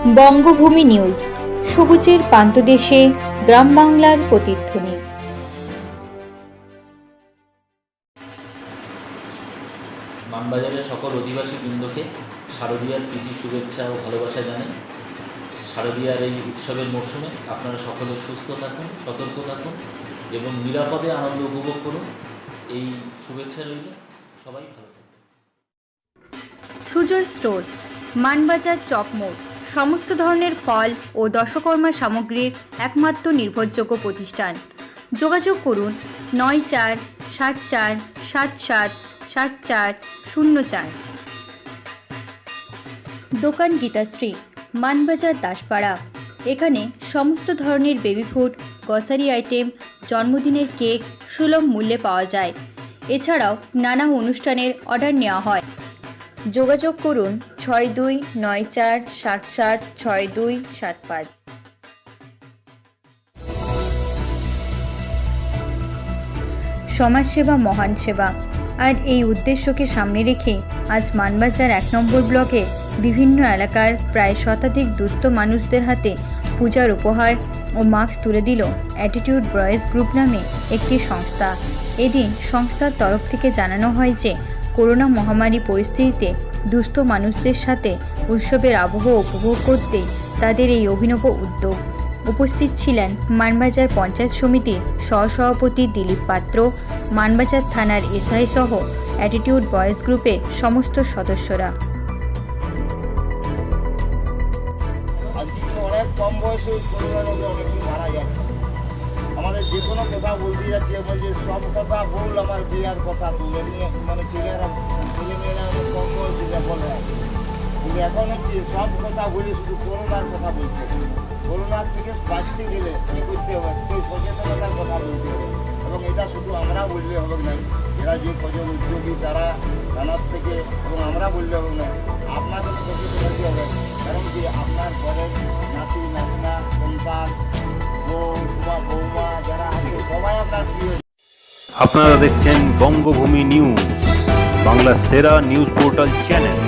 বঙ্গভূমি news সবুজের প্রান্তদেশে গ্রাম বাংলার প্রতিধ্বনি। মানবাজারের সকল অধিবাসী বৃন্দকে শারদীয়ার প্রীতি শুভেচ্ছা ও ভালোবাসা জানাই। শারদীয়ার এই উৎসবের মরশুমে আপনারা সকলে সুস্থ থাকুন সতর্ক থাকুন এবং নিরাপদে আনন্দ উপভোগ করুন। এই শুভেচ্ছা রইল। সবাই ভালো থাকুন। সুজয় স্টোর মানবাজার চকমোড় সমস্ত ধরনের ফল ও দশকর্মা সামগ্রীর একমাত্র নির্ভরযোগ্য প্রতিষ্ঠান। যোগাযোগ করুন নয় চার, সাত চার, সাত সাত সাত চার, শূন্য চার। দোকান গীতাশ্রী, মানবাজার দাসপাড়া। এখানে সমস্ত ধরনের বেবি ফুড গ্রসারি আইটেম জন্মদিনের কেক সুলভ মূল্যে পাওয়া যায়। এছাড়াও নানা অনুষ্ঠানের অর্ডার নেওয়া হয়। যোগাযোগ করুন ছয় দুই নয় চার সাত সাত ছয় দুই সাত পাঁচ। সমাজসেবা মহান সেবা। আর এই উদ্দেশ্যকে সামনে রেখে আজ মানবাজার এক নম্বর ব্লকে বিভিন্ন এলাকার প্রায় শতাধিক দুস্থ মানুষদের হাতে পূজার উপহার ও মাস্ক তুলে দিল অ্যাটিটিউড বয়েজ গ্রুপ নামে একটি সংস্থা। এদিন সংস্থার তরফ থেকে জানানো হয় যে করোনা মহামারী পরিস্থিতিতে দুস্থ মানুষদের সাথে উৎসবের আবহ উপভোগ করতে তাদের এই অভিনব উদ্যোগ। উপস্থিত ছিলেন মানবাজার পঞ্চায়েত সমিতির সহসভাপতি দিলীপ পাত্র, মানবাজার থানার এসআই সহ অ্যাটিটিউড বয়েজ গ্রুপের সমস্ত সদস্যরা। কম বয়সে মারা যাচ্ছে আমাদের যে কোনো কথা বলতে যাচ্ছে বলছে সব কথা ভুল আমার বিয়ার কথা। তুলে নিয়ে মানে ছেলেরা ছেলে মেয়েরা কম বয়সে বলে কিন্তু এখন হচ্ছে সব কথা বলে শুধু করোনার কথা বলতে। করোনার থেকে বাঁচতে গেলে কী করতে হবে? সেই সচেতনতার কথা বলতে হবে। এবং এটা শুধু আমরা বললে হবে না, এরা যে কজন উদ্যোগী, তারা থানার থেকে, এবং আমরা বললে হবে না, আপনাদের সচেতন হতে হবে। কারণ কি আপনার ঘরের নাতি, নাতনা, সন্তান আপনার দেখছেন বঙ্গভূমি নিউজ বাংলা সেরা নিউজ পোর্টাল চ্যানেল।